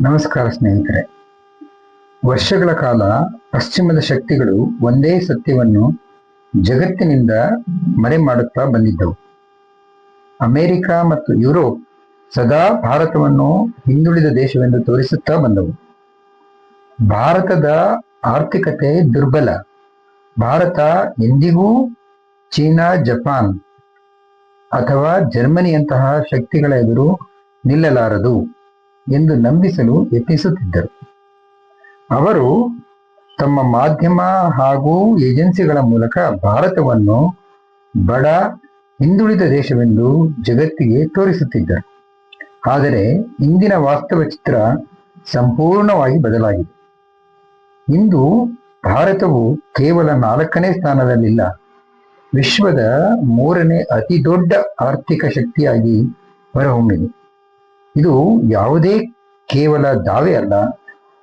ನಮಸ್ಕಾರ ಸ್ನೇಹಿತರೆ. ವರ್ಷಗಳ ಕಾಲ ಪಶ್ಚಿಮದ ಶಕ್ತಿಗಳು ಒಂದೇ ಸತ್ಯವನ್ನು ಜಗತ್ತಿನಿಂದ ಮರೆಮಾಡುತ್ತಾ ಬಂದಿದ್ದವು. ಅಮೆರಿಕ ಮತ್ತು ಯುರೋಪ್ ಸದಾ ಭಾರತವನ್ನು ಹಿಂದುಳಿದ ದೇಶವೆಂದು ತೋರಿಸುತ್ತಾ ಬಂದವು. ಭಾರತದ ಆರ್ಥಿಕತೆ ದುರ್ಬಲ. ಭಾರತ ಎಂದಿಗೂ ಚೀನಾ, ಜಪಾನ್ ಅಥವಾ ಜರ್ಮನಿಯಂತಹ ಶಕ್ತಿಗಳ ಎದುರು ನಿಲ್ಲಲಾರದು. ಎಂದು ನಂಬಿಸಲು ಯತ್ನಿಸುತ್ತಿದ್ದರು. ಅವರು ತಮ್ಮ ಮಾಧ್ಯಮ ಹಾಗೂ ಏಜೆನ್ಸಿಗಳ ಮೂಲಕ ಭಾರತವನ್ನು ಬಡ ಹಿಂದುಳಿದ ದೇಶವೆಂದು ಜಗತ್ತಿಗೆ ತೋರಿಸುತ್ತಿದ್ದರು. ಆದರೆ ಇಂದಿನ ವಾಸ್ತವ ಚಿತ್ರ ಸಂಪೂರ್ಣವಾಗಿ ಬದಲಾಗಿದೆ. ಇಂದು ಭಾರತವು ಕೇವಲ ನಾಲ್ಕನೇ ಸ್ಥಾನದಲ್ಲಿಲ್ಲ, ವಿಶ್ವದ ಮೂರನೇ ಅತಿ ದೊಡ್ಡ ಆರ್ಥಿಕ ಶಕ್ತಿಯಾಗಿ ಹೊರಹೊಮ್ಮಿದೆ. ಇದು ಯಾವುದೇ ಕೇವಲ ದಾವೆ ಅಲ್ಲ,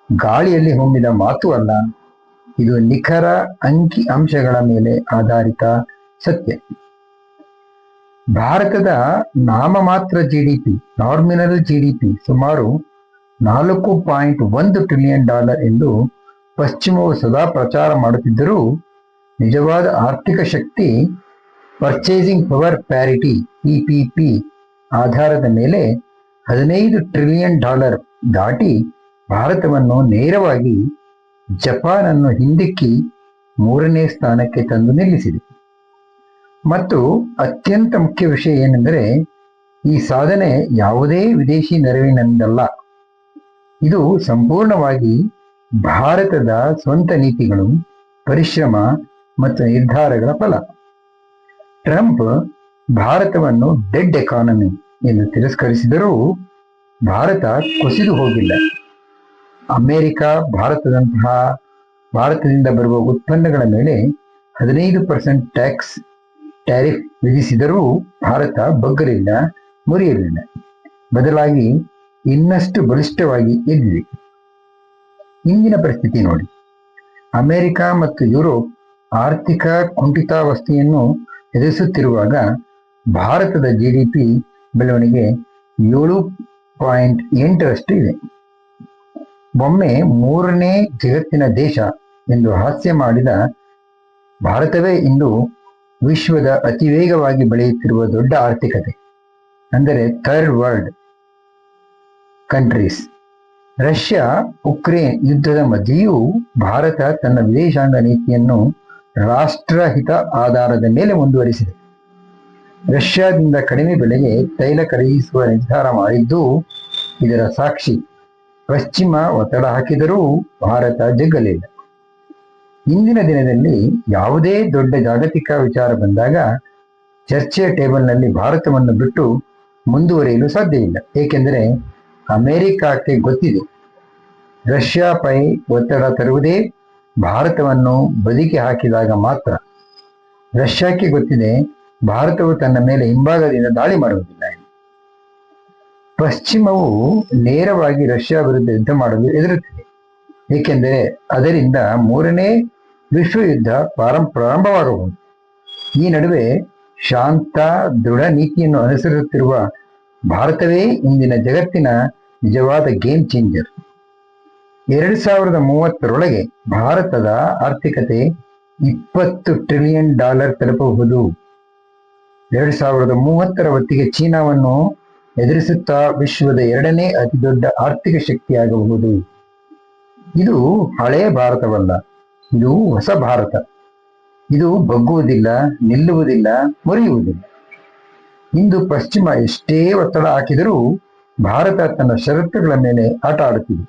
ಗಾಳಿಯಲ್ಲಿ ಹೊಮ್ಮಿದ ಮಾತು ಅಲ್ಲ, ಇದು ನಿಖರ ಅಂಕಿ ಅಂಶಗಳ ಮೇಲೆ ಆಧಾರಿತ ಸತ್ಯ. ಭಾರತದ ನಾಮಮಾತ್ರ ಜಿಡಿಪಿ ನಾರ್ಮಿನಲ್ ಜಿಡಿಪಿ ಸುಮಾರು ನಾಲ್ಕು ಪಾಯಿಂಟ್ ಒಂದು ಟ್ರಿಲಿಯನ್ ಡಾಲರ್ ಎಂದು ಪಶ್ಚಿಮವು ಸದಾ ಪ್ರಚಾರ ಮಾಡುತ್ತಿದ್ದರೂ, ನಿಜವಾದ ಆರ್ಥಿಕ ಶಕ್ತಿ ಪರ್ಚೇಸಿಂಗ್ ಪವರ್ ಪ್ಯಾರಿಟಿ ಇಪಿಪಿ ಆಧಾರದ ಮೇಲೆ ಹದಿನೈದು ಟ್ರಿಲಿಯನ್ ಡಾಲರ್ ದಾಟಿ ಭಾರತವನ್ನು ನೇರವಾಗಿ ಜಪಾನ್ ಅನ್ನು ಹಿಂದಿಕ್ಕಿ ಮೂರನೇ ಸ್ಥಾನಕ್ಕೆ ತಂದು ನಿಲ್ಲಿಸಿದೆ. ಮತ್ತು ಅತ್ಯಂತ ಮುಖ್ಯ ವಿಷಯ ಏನೆಂದರೆ ಈ ಸಾಧನೆ ಯಾವುದೇ ವಿದೇಶಿ ನೆರವಿನಿಂದಲ್ಲ. ಇದು ಸಂಪೂರ್ಣವಾಗಿ ಭಾರತದ ಸ್ವಂತ ನೀತಿಗಳು, ಪರಿಶ್ರಮ ಮತ್ತು ನಿರ್ಧಾರಗಳ ಫಲ. ಟ್ರಂಪ್ ಭಾರತವನ್ನು ಡೆಡ್ ಎಕಾನಮಿ ಎಂದು ತಿರಸ್ಕರಿಸಿದರೂ ಭಾರತ ಕುಸಿದು ಹೋಗಿಲ್ಲ. ಅಮೆರಿಕ, ಭಾರತದಂತಹ ಭಾರತದಿಂದ ಬರುವ ಉತ್ಪನ್ನಗಳ ಮೇಲೆ ಹದಿನೈದು ಪರ್ಸೆಂಟ್ ಟ್ಯಾಕ್ಸ್ ಟ್ಯಾರಿಫ್ ವಿಧಿಸಿದರೂ ಭಾರತ ಬಗ್ಗಲಿಲ್ಲ ಮುರಿಯಲಿಲ್ಲ. ಬದಲಾಗಿ ಇನ್ನಷ್ಟು ಬಲಿಷ್ಠವಾಗಿ ಎದ್ದಿದೆ ಇಂದಿನ ಪರಿಸ್ಥಿತಿ ನೋಡಿ. ಅಮೆರಿಕ ಮತ್ತು ಯುರೋಪ್ ಆರ್ಥಿಕ ಕುಂಠಿತಾವಸ್ಥೆಯನ್ನು ಎದುರಿಸುತ್ತಿರುವಾಗ ಭಾರತದ ಜಿಡಿಪಿ ಬೆಳವಣಿಗೆ ಏಳು ಪಾಯಿಂಟ್ ಎಂಟರಷ್ಟು ಇದೆ. ಒಮ್ಮೆ ಮೂರನೇ ಜಗತ್ತಿನ ದೇಶ ಎಂದು ಹಾಸ್ಯ ಮಾಡಿದ ಭಾರತವೇ ಇಂದು ವಿಶ್ವದ ಅತಿ ವೇಗವಾಗಿ ಬೆಳೆಯುತ್ತಿರುವ ದೊಡ್ಡ ಆರ್ಥಿಕತೆ, ಅಂದರೆ third world countries. Russia Ukraine ಯುದ್ಧದ ಮಧ್ಯೆಯೂ ಭಾರತ ತನ್ನ ವಿದೇಶಾಂಗ ನೀತಿಯನ್ನು ರಾಷ್ಟ್ರಹಿತ ಆಧಾರದ ಮೇಲೆ ಮುಂದುವರಿಸಿದೆ. ರಷ್ಯಾದಿಂದ ಕಡಿಮೆ ಬೆಲೆಗೆ ತೈಲ ಖರೀದಿಸುವ ನಿರ್ಧಾರ ಮಾಡಿದ್ದು ಇದರ ಸಾಕ್ಷಿ. ಪಶ್ಚಿಮ ಒತ್ತಡ ಹಾಕಿದರೂ ಭಾರತ ಜಗ್ಗಲಿಲ್ಲ. ಇಂದಿನ ದಿನದಲ್ಲಿ ಯಾವುದೇ ದೊಡ್ಡ ಜಾಗತಿಕ ವಿಚಾರ ಬಂದಾಗ ಚರ್ಚೆಯ ಟೇಬಲ್ನಲ್ಲಿ ಭಾರತವನ್ನು ಬಿಟ್ಟು ಮುಂದುವರಿಯಲು ಸಾಧ್ಯವಿಲ್ಲ ಏಕೆಂದರೆ ಅಮೆರಿಕಕ್ಕೆ ಗೊತ್ತಿದೆ, ರಷ್ಯಾ ಪೈ ಒತ್ತಡ ತರುವುದೇ ಭಾರತವನ್ನು ಬದುಕಿ ಹಾಕಿದಾಗ ಮಾತ್ರ. ರಷ್ಯಾಕ್ಕೆ ಗೊತ್ತಿದೆ ಭಾರತವು ತನ್ನ ಮೇಲೆ ಹಿಂಭಾಗದಿಂದ ದಾಳಿ ಮಾಡುವುದಿಲ್ಲ. ಪಶ್ಚಿಮವು ನೇರವಾಗಿ ರಷ್ಯಾ ವಿರುದ್ಧ ಯುದ್ಧ ಮಾಡಲು ಎದುರುತ್ತಿದೆ ಏಕೆಂದರೆ ಅದರಿಂದ ಮೂರನೇ ವಿಶ್ವ ಯುದ್ಧ ಪ್ರಾರಂಭ ಪ್ರಾರಂಭವಾಗಬಹುದು ಈ ನಡುವೆ ಶಾಂತ, ದೃಢ ನೀತಿಯನ್ನು ಅನುಸರಿಸುತ್ತಿರುವ ಭಾರತವೇ ಇಂದಿನ ಜಗತ್ತಿನ ನಿಜವಾದ ಗೇಮ್ ಚೇಂಜರ್. ಎರಡು ಸಾವಿರದ ಮೂವತ್ತರೊಳಗೆ ಭಾರತದ ಆರ್ಥಿಕತೆ ಇಪ್ಪತ್ತು ಟ್ರಿಲಿಯನ್ ಡಾಲರ್ ತಲುಪಬಹುದು. ಎರಡು ಸಾವಿರದ ಮೂವತ್ತರ ಹೊತ್ತಿಗೆ ಚೀನಾವನ್ನು ಎದುರಿಸುತ್ತಾ ವಿಶ್ವದ ಎರಡನೇ ಅತಿ ದೊಡ್ಡ ಆರ್ಥಿಕ ಶಕ್ತಿಯಾಗಬಹುದು. ಇದು ಹಳೇ ಭಾರತವಲ್ಲ, ಇದು ಹೊಸ ಭಾರತ. ಇದು ಬಗ್ಗುವುದಿಲ್ಲ, ನಿಲ್ಲುವುದಿಲ್ಲ, ಮುರಿಯುವುದಿಲ್ಲ. ಇಂದು ಪಶ್ಚಿಮ ಎಷ್ಟೇ ಒತ್ತಡ ಹಾಕಿದರೂ ಭಾರತ ತನ್ನ ಷರತ್ತುಗಳ ಮೇಲೆ ಆಟ ಆಡುತ್ತಿದೆ.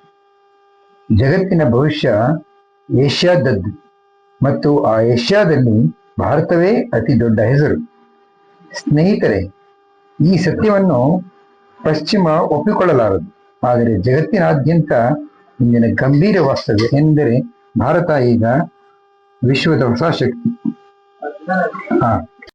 ಜಗತ್ತಿನ ಭವಿಷ್ಯ ಏಷ್ಯಾದದ್ದು ಮತ್ತು ಆ ಏಷ್ಯಾದಲ್ಲಿ ಭಾರತವೇ ಅತಿ ದೊಡ್ಡ ಹೆಸರು. ಸ್ನೇಹಿತರೆ, ಈ ಸತ್ಯವನ್ನು ಪಶ್ಚಿಮ ಒಪ್ಪಿಕೊಳ್ಳಲಾರದು. ಆದರೆ ಜಗತ್ತಿನಾದ್ಯಂತ ಇಂದಿನ ಗಂಭೀರ ವಾಸ್ತವ್ಯ ಎಂದರೆ ಭಾರತ ಈಗ ವಿಶ್ವದ ಹೊಸ ಶಕ್ತಿ. ಹಾ.